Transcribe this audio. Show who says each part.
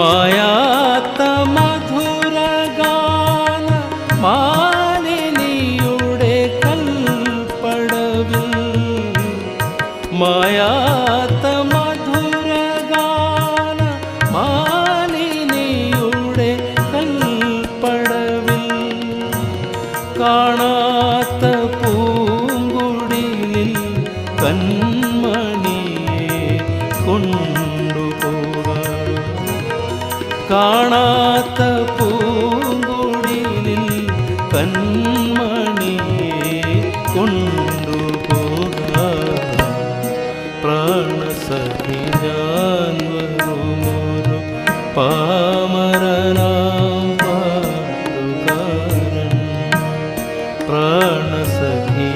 Speaker 1: മായാത്ത മധുരഗാന മാലിനിയുടെ കൽപ്പടവിൽ. മായാത്ത മധുരഗാന മാലിനിയുടെ കൽപ്പടവിൽ. കാണാത്ത പൂങ്കുടിലിൽ കൺമണിയെ കൊണ്ടുപോകാം. കാണാത്ത പൂങ്കുടിലിൽ കൺമണിയെ കൊണ്ടുപോക. പ്രാണസഖി ഞാൻ വരുമോരു പാമരനാം പാടുകാരൻ. പ്രാണസഖി